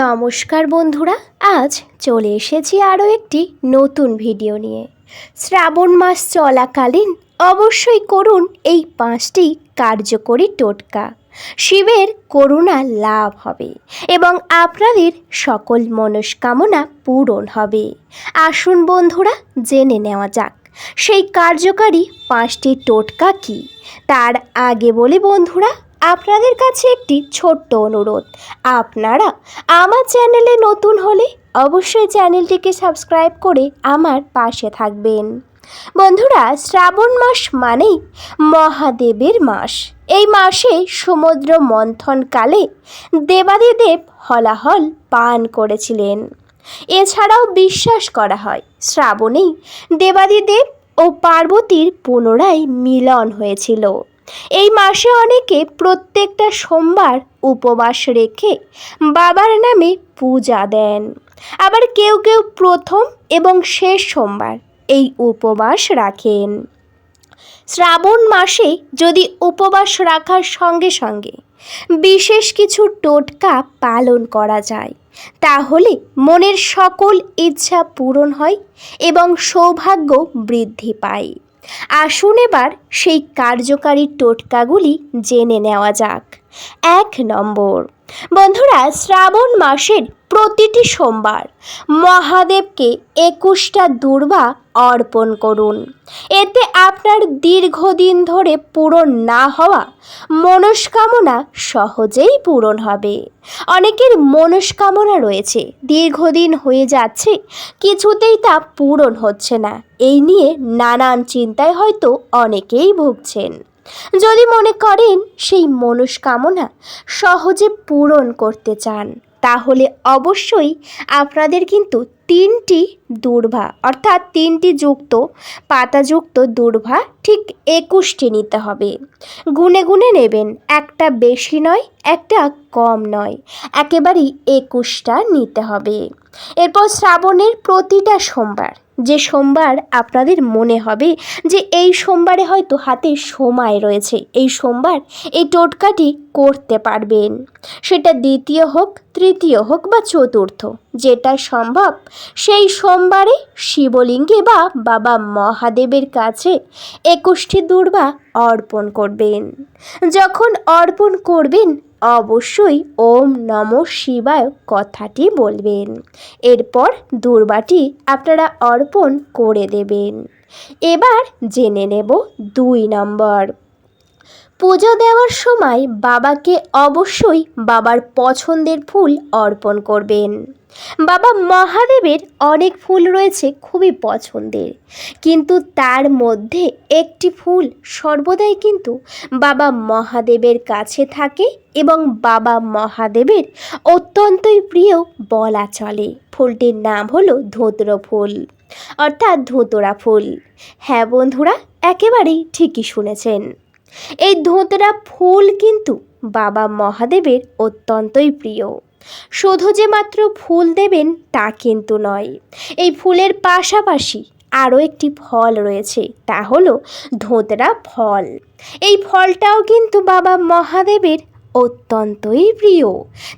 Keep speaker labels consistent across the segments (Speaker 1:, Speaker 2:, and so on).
Speaker 1: নমস্কার বন্ধুরা, আজ চলে এসেছি আরও একটি নতুন ভিডিও নিয়ে। শ্রাবণ মাস চলাকালীন অবশ্যই করুন এই পাঁচটি কার্যকরী টোটকা। শিবের করুণা লাভ হবে এবং আপনাদের সকল মনস্কামনা পূরণ হবে। আসুন বন্ধুরা, জেনে নেওয়া যাক, সেই কার্যকারী পাঁচটি টোটকা কি? তার আগে বলি বন্ধুরা আপনাদের কাছে একটি ছোট্ট অনুরোধ। আপনারা আমার চ্যানেলে নতুন হলে অবশ্যই চ্যানেলটিকে সাবস্ক্রাইব করে আমার পাশে থাকবেন। বন্ধুরা, শ্রাবণ মাস মানেই মহাদেবের মাস। এই মাসে সমুদ্র মন্থনকালে দেবাদিদেব হলাহল পান করেছিলেন। এছাড়াও বিশ্বাস করা হয়, শ্রাবণেই দেবাদিদেব ও পার্বতীর পুনরায় মিলন হয়েছিল। এই মাসে অনেকে প্রত্যেকটা সোমবার উপবাস রেখে বাবার নামে পূজা দেন। আবার কেউ কেউ প্রথম এবং শেষ সোমবার এই উপবাস রাখেন। শ্রাবণ মাসে যদি উপবাস রাখার সঙ্গে সঙ্গে বিশেষ কিছু টোটকা পালন করা যায়, তাহলে মনের সকল ইচ্ছা পূরণ হয় এবং সৌভাগ্য বৃদ্ধি পায়। আসুন এবার সেই কার্যকারী টোটকাগুলি জেনে নেওয়া যাক। এক নম্বর বন্ধুরা, শ্রাবণ মাসের প্রতিটি সোমবার মহাদেবকে একুশটা দুর্বা অর্পণ করুন। এতে আপনার দীর্ঘদিন ধরে পূরণ না হওয়া মনস্কামনা সহজেই পূরণ হবে। অনেকের মনস্কামনা রয়েছে, দীর্ঘদিন হয়ে যাচ্ছে, কিছুতেই তা পূরণ হচ্ছে না। এই নিয়ে নানান চিন্তায় হয়তো অনেকেই ভুগছেন। যদি মনে করেন সেই মনস্কামনা সহজে পূরণ করতে চান, তাহলে অবশ্যই আপনাদের কিন্তু তিনটি দূর্ভা, অর্থাৎ তিনটি যুক্ত, পাতাযুক্ত দূর্ভা ঠিক একুশটি নিতে হবে। গুনে গুনে নেবেন, একটা বেশি নয়, একটা কম নয়, একেবারেই একুশটা নিতে হবে। এরপর শ্রাবণের প্রতিটা সোমবার যে সোমবার আপনাদের মনে হবে যে এই সোমবারে হয়তো হাতে সময় রয়েছে। এই সোমবার এই টোটকাটি করতে পারবেন। সেটা দ্বিতীয় হোক, তৃতীয় হোক বা চতুর্থ, যেটা সম্ভব, সেই সোমবারে শিবলিঙ্গে বা বাবা মহাদেবের কাছে একুশটি দুর্বা অর্পণ করবেন। যখন অর্পণ করবেন অবশ্যই ওম নম শিবায় কথাটি বলবেন। এরপর দুর্বাটি আপনারা অর্পণ করে দেবেন। এবার জেনে নেব দুই নম্বর। পুজো দেওয়ার সময় বাবাকে অবশ্যই বাবার পছন্দের ফুল অর্পণ করবেন। বাবা মহাদেবের অনেক ফুল রয়েছে খুবই পছন্দের। কিন্তু তার মধ্যে একটি ফুল সর্বদাই কিন্তু বাবা মহাদেবের কাছে থাকে এবং বাবা মহাদেবের অত্যন্তই প্রিয় বলা চলে। ফুলটির নাম হলো ধোত্র ফুল, অর্থাৎ ধোতরা ফুল। হ্যাঁ বন্ধুরা, একেবারেই ঠিকই শুনেছেন। এই ধোতরা ফুল কিন্তু বাবা মহাদেবের অত্যন্তই প্রিয়। শুধু যে মাত্র ফুল দেবেন তা কিন্তু নয়। এই ফুলের পাশাপাশি আরও একটি ফল রয়েছে, তা হলো ধোঁতরা ফল। এই ফলটাও কিন্তু বাবা মহাদেবের অত্যন্তই প্রিয়।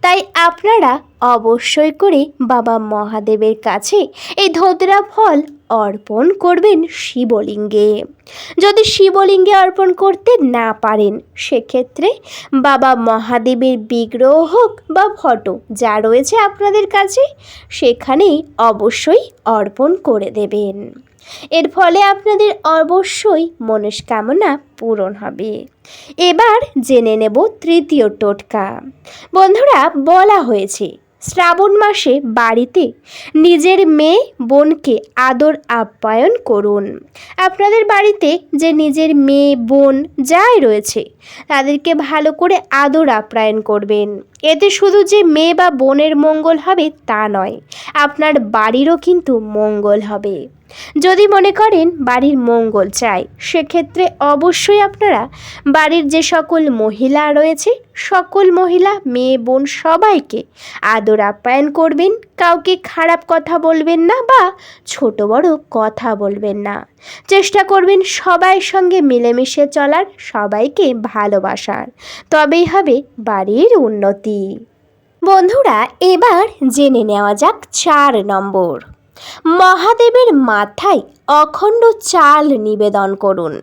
Speaker 1: তাই আপনারা অবশ্যই করে বাবা মহাদেবের কাছে এই ধোতরা ফল অর্পণ করবেন শিবলিঙ্গে। যদি শিবলিঙ্গে অর্পণ করতে না পারেন, সেক্ষেত্রে বাবা মহাদেবের বিগ্রহ হোক বা ফটো যা রয়েছে আপনাদের কাছে, সেখানেই অবশ্যই অর্পণ করে দেবেন। এর ফলে আপনাদের অবশ্যই মনস্কামনা পূরণ হবে। এবার জেনে নেব তৃতীয় টোটকা। বন্ধুরা, বলা হয়েছে, শ্রাবণ মাসে বাড়িতে নিজের মেয়ে বোনকে আদর আপ্যায়ন করুন। আপনাদের বাড়িতে যে নিজের মেয়ে, বোন, যাই রয়েছে, তাদেরকে ভালো করে আদর আপ্যায়ন করবেন। এতে শুধু যে মেয়ে বা বোনের মঙ্গল হবে তা নয়, আপনার বাড়িরও কিন্তু মঙ্গল হবে। যদি মনে করেন বাড়ির মঙ্গল চাই, সেক্ষেত্রে অবশ্যই আপনারা বাড়ির যে সকল মহিলা রয়েছে, সকল মহিলা, মেয়ে, বোন সবাইকে আদর আপ্যায়ন করবেন কাউকে খারাপ কথা বলবেন না বা ছোট বড় কথা বলবেন না। চেষ্টা করবেন সবাই সঙ্গে মিলেমিশে চলার, সবাইকে ভালোবাসার। তবেই হবে বাড়ির উন্নতি। বন্ধুরা, এবার জেনে নেওয়া যাক চার নম্বর। মহাদেবের মাথায় অখণ্ড চাল নিবেদন করুন।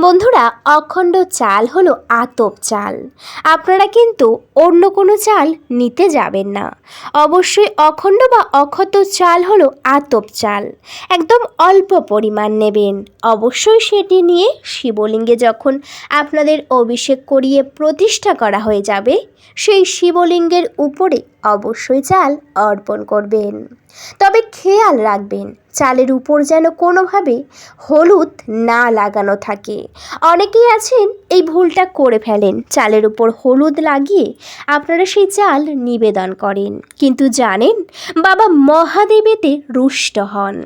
Speaker 1: বন্ধুরা, অখণ্ড চাল হলো আতপ চাল। আপনারা কিন্তু অন্য কোনো চাল নিতে যাবেন না। অবশ্যই অখণ্ড বা অক্ষত চাল হলো আতপ চাল। একদম অল্প পরিমাণ নেবেন। অবশ্যই সেটি নিয়ে শিবলিঙ্গে যখন আপনাদের অভিষেক করিয়ে প্রতিষ্ঠা করা হয়ে যাবে, সেই শিবলিঙ্গের উপরে অবশ্যই চাল অর্পণ করবেন। তবে খেয়াল রাখবেন, চালের উপর যেন কোনোভাবে হলুদ না লাগানো থাকে। অনেকেই আছেন, এই ভুলটা করে ফেলেন, চালের উপর হলুদ লাগিয়ে আপনারা সেই চাল নিবেদন করেন। কিন্তু জানেন, বাবা মহাদেবেতে রুষ্ট হন।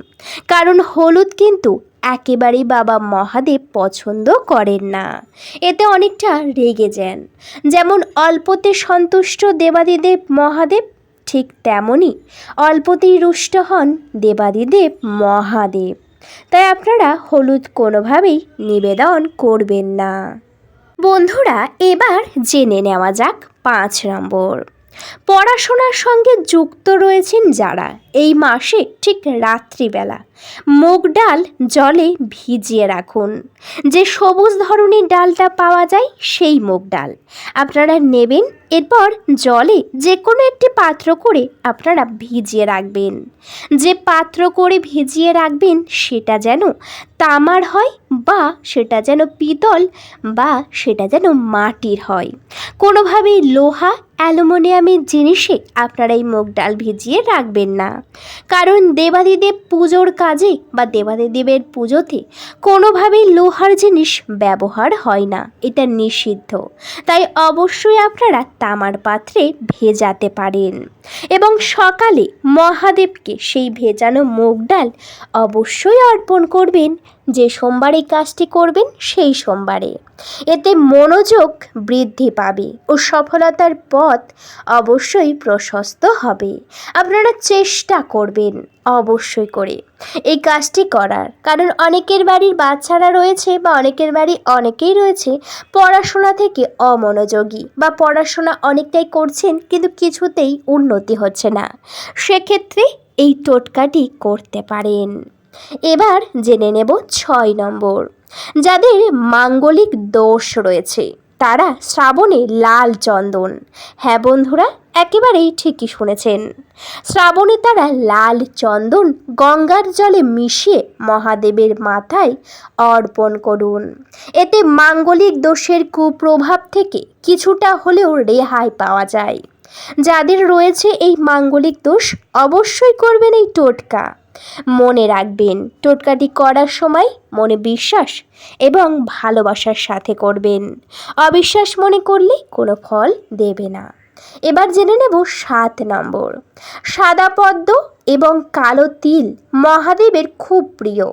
Speaker 1: কারণ হলুদ কিন্তু একেবারেই বাবা মহাদেব পছন্দ করেন না। এতে অনেকটা রেগে যান। যেমন অল্পতে সন্তুষ্ট দেবাদিদেব মহাদেব ঠিক তেমনই অল্পতেই রুষ্ট হন দেবাদিদেব মহাদেব। তাই আপনারা হলুদ কোনোভাবেই নিবেদন করবেন না। বন্ধুরা, এবার জেনে নেওয়া যাক পাঁচ নম্বর। পড়াশোনার সঙ্গে যুক্ত রয়েছেন যারা। এই মাসে ঠিক রাত্রিবেলা মুগ ডাল জলে ভিজিয়ে রাখুন। যে সবুজ ধরনের ডালটা পাওয়া যায় সেই মুগ ডাল। আপনারা নেবেন, এরপর জলে যে কোনো একটি পাত্র করে আপনারা ভিজিয়ে রাখবেন। যে পাত্র করে ভিজিয়ে রাখবেন সেটা যেন তামার হয় বা সেটা যেন পিতল বা সেটা যেন মাটির হয়। কোনোভাবে লোহা অ্যালুমিনিয়ামের জিনিসে আপনারা এই মুগ ডাল ভিজিয়ে রাখবেন না। কারণ দেবাদিদেব পুজোর কাজে বা দেবাদিদেবের পুজোতে কোনোভাবেই লোহার জিনিস ব্যবহার হয় না। এটা নিষিদ্ধ। তাই অবশ্যই আপনারা তামার পাত্রে ভেজাতে পারেন। এবং সকালে মহাদেবকে সেই ভেজানো মুগ ডাল অবশ্যই অর্পণ করবেন। যে সোমবারে কাজটি করবেন, সেই সোমবারে। এতে মনোযোগ বৃদ্ধি পাবে ও সফলতার পথ অবশ্যই প্রশস্ত হবে। আপনারা চেষ্টা করবেন অবশ্যই করে এই কাজটি করার। কারণ অনেকের বাড়ির বাচ্চারা রয়েছে বা অনেকের বাড়ি অনেকেই রয়েছে, পড়াশোনা থেকে অমনোযোগী বা পড়াশোনা অনেকটাই করছেন কিন্তু কিছুতেই উন্নতি হচ্ছে না। সেক্ষেত্রে এই টোটকাটি করতে পারেন। এবার জেনে নেব ছয় নম্বর। যাদের মাঙ্গলিক দোষ রয়েছে, তারা শ্রাবণে লাল চন্দন। হ্যাঁ বন্ধুরা, একেবারেই ঠিকই শুনেছেন। শ্রাবণে তারা লাল চন্দন গঙ্গার জলে মিশিয়ে মহাদেবের মাথায় অর্পণ করুন। এতে মাঙ্গলিক দোষের কুপ্রভাব থেকে কিছুটা হলেও রেহাই পাওয়া যায়। যাদের রয়েছে এই মাঙ্গলিক দোষ, অবশ্যই করবেন এই টোটকা। মনে রাখবেন, টোটকাটি করার সময় মনে বিশ্বাস এবং ভালোবাসার সাথে করবেন। অবিশ্বাস মনে করলে কোনো ফল দেবে না। এবার জেনে নেব সাত নম্বর। সাদা পদ্ম এবং কালো তিল মহাদেবের খুব প্রিয়।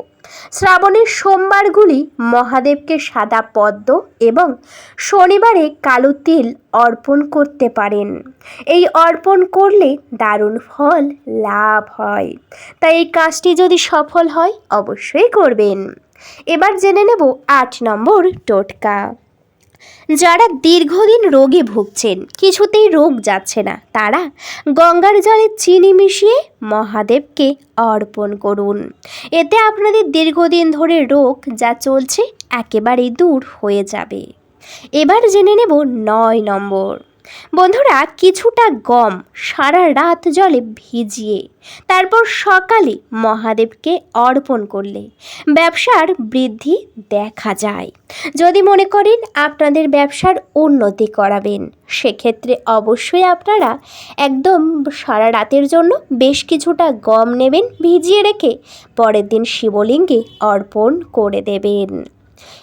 Speaker 1: শ্রাবণের সোমবারগুলি মহাদেবকে সাদা পদ্ম এবং শনিবারে কালো তিল অর্পণ করতে পারেন। এই অর্পণ করলে দারুণ ফল লাভ হয়। তাই এই কাজটি যদি সফল হয়, অবশ্যই করবেন। এবার জেনে নেব আট নম্বর টোটকা। যারা দীর্ঘদিন রোগে ভুগছেন, কিছুতেই রোগ যাচ্ছে না, তারা গঙ্গার জলে চিনি মিশিয়ে মহাদেবকে অর্পণ করুন। এতে আপনাদের দীর্ঘদিন ধরে রোগ যা চলছে একেবারেই দূর হয়ে যাবে। এবার জেনে নেব নয় নম্বর। বন্ধুরা, কিছুটা গম সারা রাত জলে ভিজিয়ে তারপর সকালে মহাদেবকে অর্পণ করলে ব্যবসার বৃদ্ধি দেখা যায়। যদি মনে করেন আপনাদের ব্যবসার উন্নতি করাবেন, সেক্ষেত্রে অবশ্যই আপনারা একদম সারা রাতের জন্য বেশ কিছুটা গম নেবেন, ভিজিয়ে রেখে পরের দিন শিবলিঙ্গে অর্পণ করে দেবেন।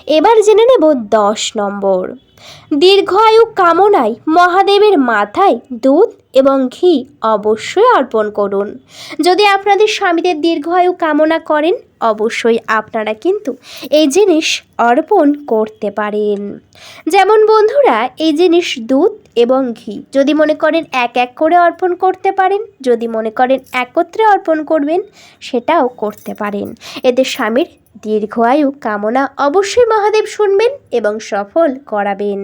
Speaker 1: এবার জেনে নেব দশ নম্বর। দীর্ঘায়ু কামনায় মহাদেবের মাথায় দুধ এবং ঘি অবশ্যই অর্পণ করুন। যদি আপনাদের স্বামীদের দীর্ঘায়ু কামনা করেন, অবশ্যই আপনারা কিন্তু এই জিনিস অর্পণ করতে পারেন। যেমন বন্ধুরা, এই জিনিস দুধ এবং ঘি। যদি মনে করেন এক এক করে অর্পণ করতে পারেন, যদি মনে করেন একত্রে অর্পণ করবেন, সেটাও করতে পারেন। এতে স্বামীর দীর্ঘ আয়ু কামনা অবশ্যই মহাদেব শুনবেন এবং সফল করাবেন।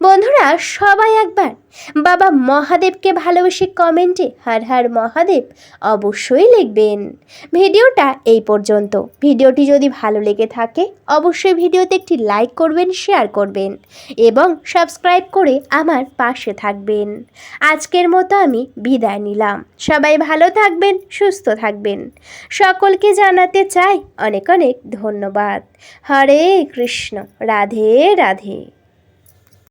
Speaker 1: বন্ধুরা, সবাই একবার। বাবা মহাদেবকে ভালোবেসে কমেন্টে হর হার মহাদেব অবশ্যই লিখবেন। ভিডিওটা এই পর্যন্ত। ভিডিওটি যদি ভালো লেগে থাকে, অবশ্যই ভিডিওতে একটি লাইক করবেন শেয়ার করবেন এবং সাবস্ক্রাইব করে আমার পাশে থাকবেন। আজকের মতো আমি বিদায় নিলাম। সবাই ভালো থাকবেন, সুস্থ থাকবেন। সকলকে জানাতে চাই অনেক অনেক ধন্যবাদ। হরে কৃষ্ণ। রাধে রাধে।